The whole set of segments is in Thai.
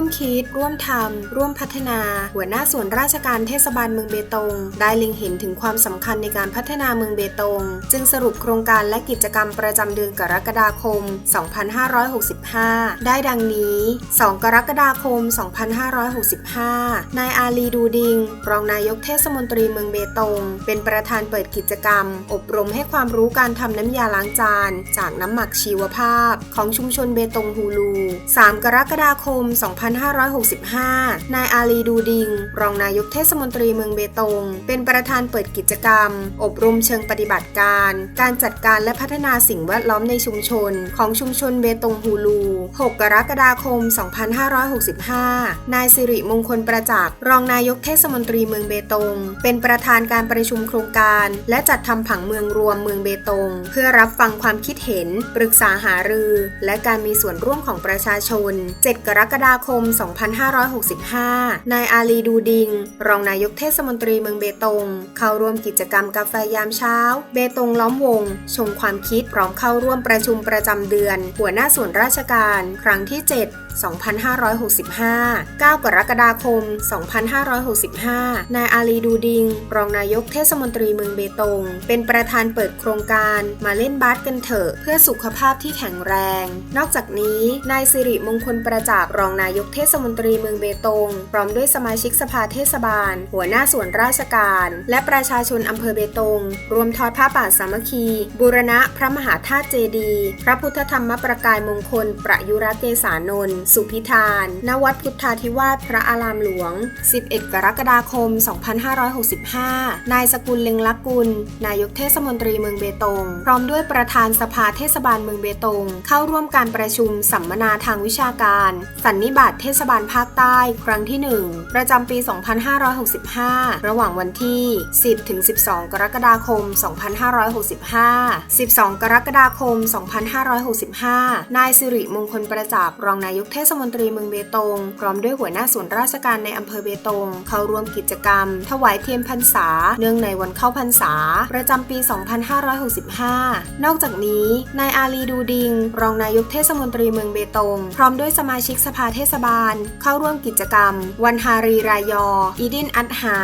วมคิด ร่วมทำ ร่วมพัฒนา หัวหน้าส่วนราชการเทศบาลเมืองเบตง ได้เล็งเห็นถึงความสำคัญในการพัฒนาเมืองเบตง จึงสรุปโครงการและกิจกรรมประจำเดือนกรกฎาคม 2565 ได้ดังนี้ 2 กรกฎาคม 2565 นายอาลีดูดิง รองนายกเทศมนตรีเมืองเบตง เป็นประธานเปิดกิจกรรม อบรมให้ความรู้การทำน้ำยาล้างจาน จากน้ำหมักชีวภาพ ของชุมชนเบตงฮูลู 3 กรกฎาคม 2 2565 นายอาลีดูดิง รองนายกเทศมนตรีเมืองเบตง เป็นประธานเปิดกิจกรรม อบรมเชิงปฏิบัติการ การจัดการและพัฒนาสิ่งแวดล้อมในชุมชน ของชุมชนเบตงฮูลู 6 กรกฎาคม 2565 นายสิริมงคลประจักษ์รองนายกเทศมนตรีเมืองเบตง เป็นประธานการประชุมโครงการ และจัดทำผังเมืองรวมเมืองเบตง เพื่อรับฟังความคิดเห็น ปรึกษาหารือ และการมีส่วนร่วมของประชาชน 7 กรกฎาคม2565 นายอาลีดูดิง รองนายกเทศมนตรีเมืองเบตง เข้าร่วมกิจกรรมกาแฟยามเช้า เบตงล้อมวงชมความคิดพร้อมเข้าร่วมประชุมประจำเดือน หัวหน้าส่วนราชการ ครั้งที่ 7 2565 9 กรกฎาคม 2565 นายอาลีดูดิง รองนายกเทศมนตรีเมืองเบตง เป็นประธานเปิดโครงการมาเล่นบาสกันเถอะ เพื่อสุขภาพที่แข็งแรง นอกจากนี้ นายสิริมงคลประจักษ์รองนายกเทศมนตรีเมืองเบตง พร้อมด้วยสมาชิกสภาเทศบาล หัวหน้าส่วนราชการ และประชาชนอำเภอเบตง รวมทอดผ้าป่าสามัคคี บูรณะพระมหาธาตุเจดีย์พระพุทธธรรมประกายมงคล ประยุรเกษานนท์สุพิธาน ณ วัดพุทธาธิวาสพระอารามหลวง 11 กรกฎาคม 2565 นายสกุลเล็งลักกุล นายกเทศมนตรีเมืองเบตง พร้อมด้วยประธานสภาเทศบาลเมืองเบตง เข้าร่วมการประชุมสัมมนาทางวิชาการ สันนิบาตเทศบาลภาคใต้ ครั้งที่ 1 ประจำปี 2565 ระหว่างวันที่ 10-12 กรกฎาคม 2565 12 กรกฎาคม 2565 นายสิริมงคลประจักษ์รองนายกเทศมนตรีเมืองเบตง พร้อมด้วยหัวหน้าส่วนราชการในอำเภอเบตง เข้าร่วมกิจกรรม ถวายเทียนพรรษา เนื่องในวันเข้าพรรษา ประจำปี 2565 นอกจากนี้ นายอาลีดูดิง รองนายกเทศมนตรีเมืองเบตง พร้อมด้วยสมาชิกสภาเทศบาล เข้าร่วมกิจกรรม วันฮารีรายอ อีดินอัตฮา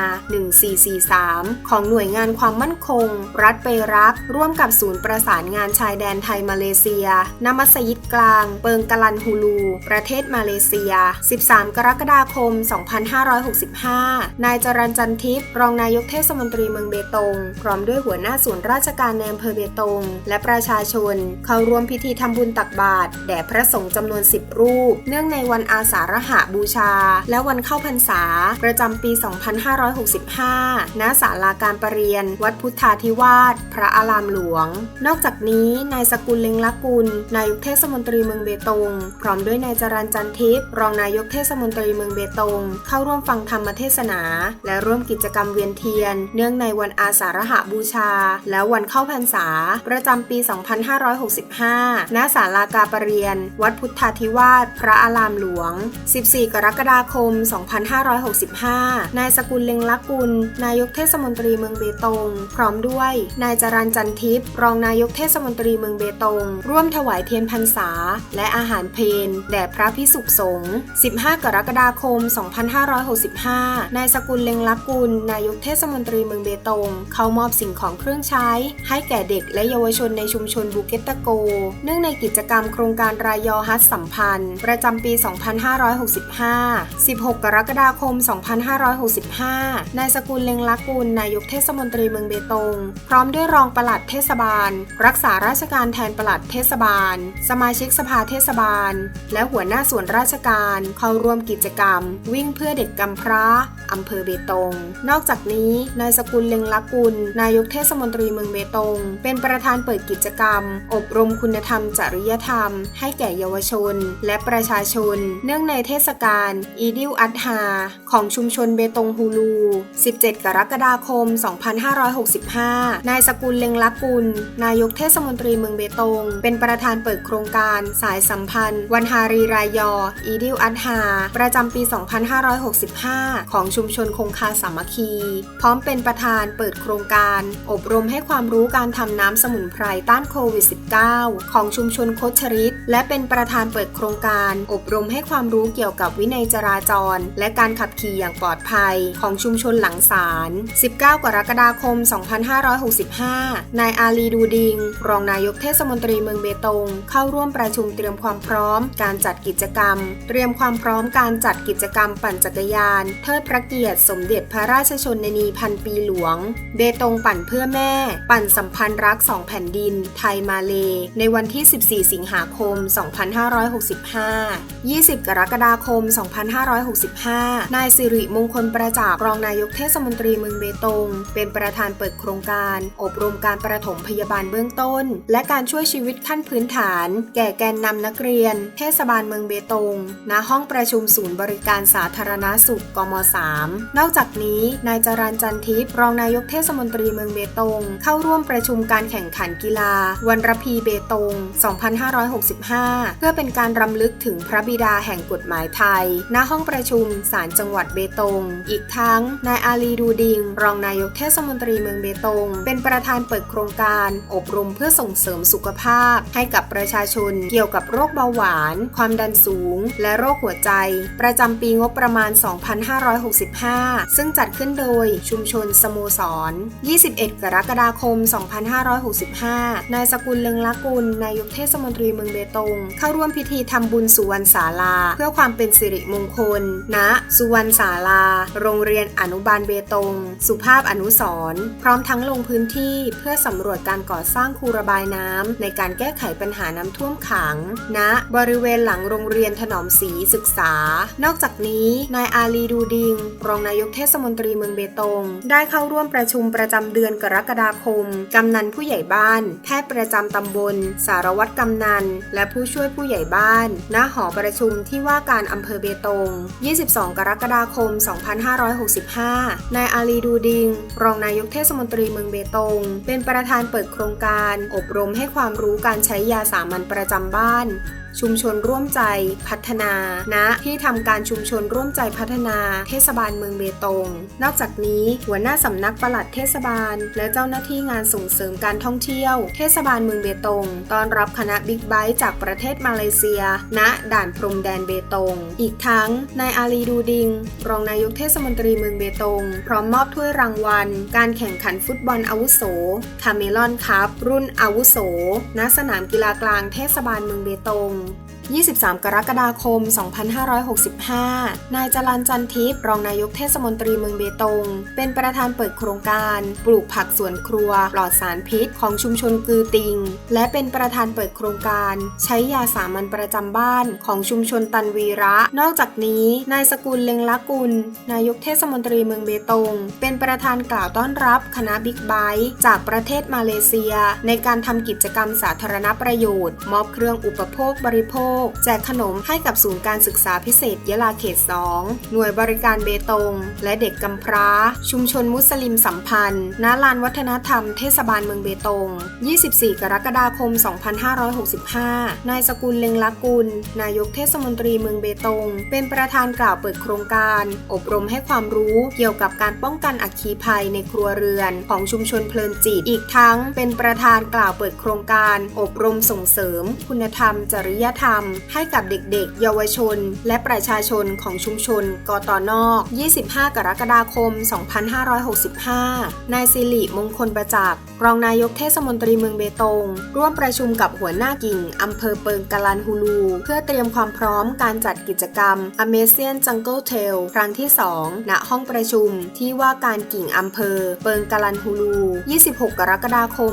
1443 ของหน่วยงานความมั่นคง รัฐเปรัก ร่วมกับศูนย์ประสานงานชายแดนไทยมาเลเซียนามัสยิดกลาง เปิงกลันฮูลูประประเทศมาเลเซีย 13 กรกฎาคม 2565 นายจรันจันทิพย์รองนายกเทศมนตรีเมืองเบตง พร้อมด้วยหัวหน้าส่วนราชการในอำเภอเบตง และประชาชน เข้าร่วมพิธีทำบุญตักบาตรแด่พระสงฆ์จำนวน 10 รูป เนื่องในวันอาสาฬหบูชา และวันเข้าพรรษา ประจำปี 2565 ณ ศาลาการประเรียน วัดพุทธาธิวาส พระอารามหลวง นอกจากนี้ นายสกุลเล็งลักกุล นายกเทศมนตรีเมืองเบตง พร้อมด้วยนายจรันจันทิพย์รองนายกเทศมนตรีเมืองเบตง เข้าร่วมฟังธรรมเทศนา และร่วมกิจกรรมเวียนเทียน เนื่องในวันอาสาฬหบูชา และวันเข้าพรรษา ประจำปี 2565 ณ ศาลากาประเรียน วัดพุทธาธิวาสพระอารามหลวง 14 กรกฎาคม 2565 นายสกุลเล็งลักกุล นายกเทศมนตรีเมืองเบตง พร้อมด้วย นายจรันจันทิพย์รองนายกเทศมนตรีเมืองเบตง ร่วมถวายเทียนพรรษา และอาหารเพนแด่พระพิสุขสงฆ์ 15 กรกฎาคม 2565 นายสกุลเล็งลักกุล นายกเทศมนตรีเมืองเบตง เข้ามอบสิ่งของเครื่องใช้ ให้แก่เด็กและเยาวชนในชุมชนบูเกตตะโก เนื่องในกิจกรรมโครงการรายยอฮัตสัมพันธ์ ประจำปี 2565 16 กรกฎาคม 2565 นายสกุลเล็งลักกุล นายกเทศมนตรีเมืองเบตง พร้อมด้วยรองปลัดเทศบาล รักษาราชการแทนปลัดเทศบาล สมาชิกสภาเทศบาล และหัวหน้าส่วนราชการ เข้าร่วมกิจกรรม วิ่งเพื่อเด็กกำพร้าอำเภอเบตง นอกจากนี้ นายสกุลเล็งลักุล นายกเทศมนตรีเมืองเบตง เป็นประธานเปิดกิจกรรม อบรมคุณธรรมจริยธรรม ให้แก่เยาวชน และประชาชน เนื่องในเทศกาลอีดิวอัตฮาของชุมชนเบตงฮูลู 17 กรกฎาคม 2565 นายสกุลเล็งลักกุล นายกเทศมนตรีเมืองเบตง เป็นประธานเปิดโครงการสายสัมพันธ์ วันฮารีรรายยอ อีดิลอัตฮา ประจำปี 2565 ของชุมชนคงคาสามัคคี พร้อมเป็นประธานเปิดโครงการ อบรมให้ความรู้การทำน้ำสมุนไพรต้านโควิด -19 ของชุมชนโคชริต และเป็นประธานเปิดโครงการ อบรมให้ความรู้เกี่ยวกับวินัยจราจร และการขับขี่อย่างปลอดภัย ของชุมชนหลังศาล 19 กรกฎาคม 2565 นายอาลีดูดิง รองนายกเทศมนตรีเมืองเบตง เข้าร่วมประชุมเตรียมความพร้อม การจัดกิจกรรม เตรียมความพร้อมการจัดกิจกรรมปั่นจักรยาน เทิดพระเกียรติสมเด็จพระราชชนนีพันปีหลวง เบตงปั่นเพื่อแม่ ปั่นสัมพันธ์รักสองแผ่นดิน ไทยมาเล ในวันที่ 14 สิงหาคม 2565 20 กรกฎาคม 2565 นายสิริมงคลประจักษ์รองนายกเทศมนตรีเมืองเบตง เป็นประธานเปิดโครงการ อบรมการประถมพยาบาลเบื้องต้น และการช่วยชีวิตขั้นพื้นฐาน แก่แกนนำนักเรียน เทศบาลเมืองเบตง ณ ห้องประชุมศูนย์บริการสาธารณาสุข กม 3 นอกจากนี้ นายจรันจันทิพย์รองนายกเทศมนตรีเมืองเบตง เข้าร่วมประชุมการแข่งขันกีฬา วันรพีเบตง 2565 เพื่อเป็นการรำลึกถึงพระบิดาแห่งกฎหมายไทย ณ ห้องประชุมศาลจังหวัดเบตง อีกทั้ง นายอาลีดูดิง รองนายกเทศมนตรีเมืองเบตง เป็นประธานเปิดโครงการอบรมเพื่อส่งเสริมสุขภาพ ให้กับประชาชนเกี่ยวกับโรคเบาหวาน ความดันสูง และโรคหัวใจ ประจำปีงบประมาณ 2565 ซึ่งจัดขึ้นโดยชุมชนสโมสร 21 กรกฎาคม 2565 นายสกุลเลืองละกุล นายกเทศมนตรีเมืองเบตง เข้าร่วมพิธีทำบุญสุวรรณศาลา เพื่อความเป็นสิริมงคลณสุวรรณศาลา โรงเรียนอนุบาลเบตง สุภาพอนุสร์พร้อมทั้งลงพื้นที่เพื่อสำรวจการก่อสร้างคูระบายน้ำในการแก้ไขปัญหาน้ำท่วมขังณบริเวณหลังโรงเรียนถนอมศรีศึกษา นอกจากนี้นายอาลีดูดิง รองนายกเทศมนตรีเมืองเบตง ได้เข้าร่วมประชุมประจำเดือนกรกฎาคม กำนันผู้ใหญ่บ้าน แพทย์ประจำตำบล สารวัตรกำนัน และผู้ช่วยผู้ใหญ่บ้าน ณ หอประชุมที่ว่าการอำเภอเบตง 22 กรกฎาคม 2565 นายอาลีดูดิง รองนายกเทศมนตรีเมืองเบตง เป็นประธานเปิดโครงการ อบรมให้ความรู้การใช้ยาสามัญประจำบ้าน ชุมชนร่วมใจพัฒนาณที่ทำการชุมชนร่วมใจพัฒนา เทศบาลเมืองเบตง นอกจากนี้หัวหน้าสำนักปลัดเทศบาล และเจ้าหน้าที่งานส่งเสริมการท่องเที่ยว เทศบาลเมืองเบตงต้อนรับคณะบิ๊กไบค์จากประเทศมาเลเซีย ณ ด่านพรมแดนเบตง อีกทั้งนายอาลีดูดิง รองนายกเทศมนตรีเมืองเบตง พร้อมมอบถ้วยรางวัล การแข่งขันฟุตบอลอาวุโสคาเมลอนคัพรุ่นอาวุโส ณ สนามกีฬากลางเทศบาลเมืองเบตง 23 กรกฎาคม 2565 นายจรันจันทิพย์รองนายกเทศมนตรีเมืองเบตง เป็นประธานเปิดโครงการ ปลูกผักสวนครัวปลอดสารพิษของชุมชนกือติง และเป็นประธานเปิดโครงการ ใช้ยาสามัญประจำบ้านของชุมชนตันวีระ นอกจากนี้ นายสกุลเลงละกุล นายกเทศมนตรีเมืองเบตง เป็นประธานกล่าวต้อนรับคณะบิ๊กไบค์จากประเทศมาเลเซีย ในการทำกิจกรรมสาธารณประโยชน์ มอบเครื่องอุปโภคบริโภคแจกขนมให้กับศูนย์การศึกษาพิเศษยะลาเขต 2 หน่วยบริการเบตง และเด็กกำพร้า ชุมชนมุสลิมสัมพันธ์ ณ ลานวัฒนธรรมเทศบาลเมืองเบตง 24 กรกฎาคม 2565 นายสกุลเลงละกุล นายกเทศมนตรีเมืองเบตง เป็นประธานกล่าวเปิดโครงการ อบรมให้ความรู้เกี่ยวกับการป้องกันอัคคีภัยในครัวเรือน ของชุมชนเพลินจิต อีกทั้งเป็นประธานกล่าวเปิดโครงการ อบรมส่งเสริม คุณธรรม จริยธรรมให้กับเด็กๆ เยาวชน และประชาชนของชุมชน กตนอก 25 กรกฎาคม 2565 นายสิริมงคลประจักษ์รองนายกเทศมนตรีเมืองเบตง ร่วมประชุมกับหัวหน้ากิ่งอำเภอเปิงกาลันฮูลู เพื่อเตรียมความพร้อมการจัดกิจกรรม Amazing Jungle Trail ครั้งที่ 2 ณ ห้องประชุมที่ว่าการกิ่งอำเภอ เปิงกาลันฮูลู 26 กรกฎาคม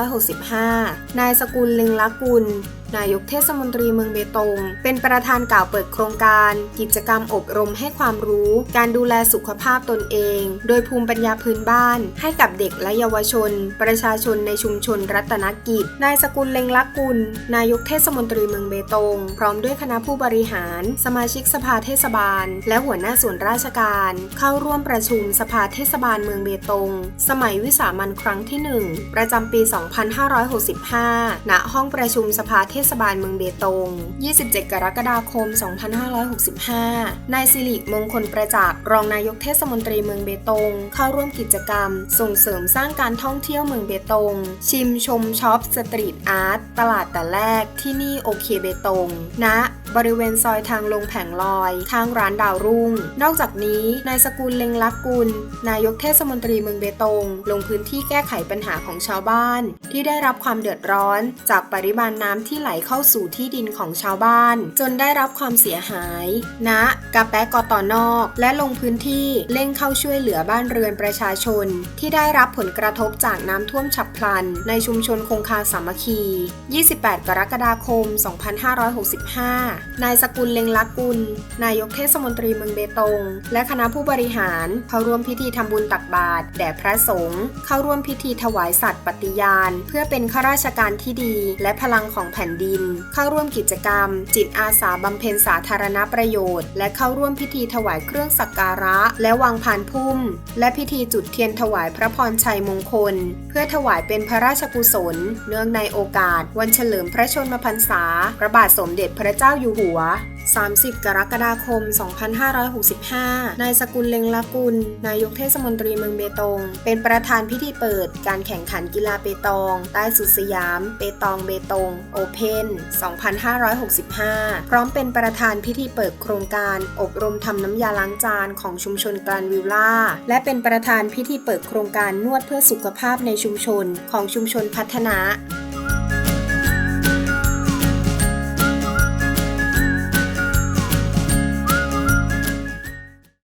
2565 นายสกุลลึงละกุล นายกเทศมนตรีเมืองเบตง เป็นประธานกล่าวเปิดโครงการ กิจกรรมอบรมให้ความรู้ การดูแลสุขภาพตนเอง โดยภูมิปัญญาพื้นบ้าน ให้กับเด็กและเยาวชน ประชาชนในชุมชนรัตนกิจ นายสกุลเล็งลักกุล นายกเทศมนตรีเมืองเบตง พร้อมด้วยคณะผู้บริหาร สมาชิกสภาเทศบาล และหัวหน้าส่วนราชการ เข้าร่วมประชุมสภาเทศบาลเมืองเบตง สมัยวิสามันครั้งที่ 1 ประจำปี 2565 ณ ห้องประชุมสภาเทศบาลเมืองเบตง 27 กรกฎาคม 2565 นายสิริมงคลประจักษ์รองนายกเทศมนตรีเมืองเบตง เข้าร่วมกิจกรรม ส่งเสริมสร้างการท่องเที่ยวเมืองเบตง ชิมชมช็อปสตรีทอาร์ตตลาดแต่แรกที่นี่โอเคเบตงณ บริเวณซอยทางลงแผงลอยข้างร้านดาวรุ่ง นอกจากนี้ นายสกุลเล็งลักกุล นายกเทศมนตรีเมืองเบตง ลงพื้นที่แก้ไขปัญหาของชาวบ้าน ที่ได้รับความเดือดร้อน จากปริมาณน้ำที่ไหลเข้าสู่ที่ดินของชาวบ้าน จนได้รับความเสียหายณกาแปะกอตอนอก และลงพื้นที่เร่งเข้าช่วยเหลือบ้านเรือนประชาชน ที่ได้รับผลกระทบจากน้ำท่วมฉับพลัน ในชุมชนคงคาสามัคคี 28 กรกฎาคม 2565นายสกุลเล็งลักกุล นายกเทศมนตรีเมืองเบตง และคณะผู้บริหารเข้าร่วมพิธีทำบุญตักบาตรแด่พระสงฆ์เข้าร่วมพิธีถวายสัตย์ปฏิญาณ เพื่อเป็นข้าราชการที่ดี และพลังของแผ่นดิน เข้าร่วมกิจกรรม จิตอาสาบำเพ็ญสาธารณประโยชน์ และเข้าร่วมพิธีถวายเครื่องสักการะ และวางพานพุ่ม และพิธีจุดเทียนถวายพระพรชัยมงคล เพื่อถวายเป็นพระราชกุศล เนื่องในโอกาส วันเฉลิมพระชนมพรรษา พระบาทสมเด็จพระเจ้าอยู่หัว 30 กรกฎาคม 2565 นายสกุลเล็งละกุล นายกเทศมนตรีเมืองเบตง เป็นประธานพิธีเปิดการแข่งขันกีฬาเปตอง ใต้สุดสยาม เปตองเบตง โอเพน 2565 พร้อมเป็นประธานพิธีเปิดโครงการอบรมทำน้ำยาล้างจานของชุมชนกลานวิลล่า และเป็นประธานพิธีเปิดโครงการนวดเพื่อสุขภาพในชุมชนของชุมชนพัฒนา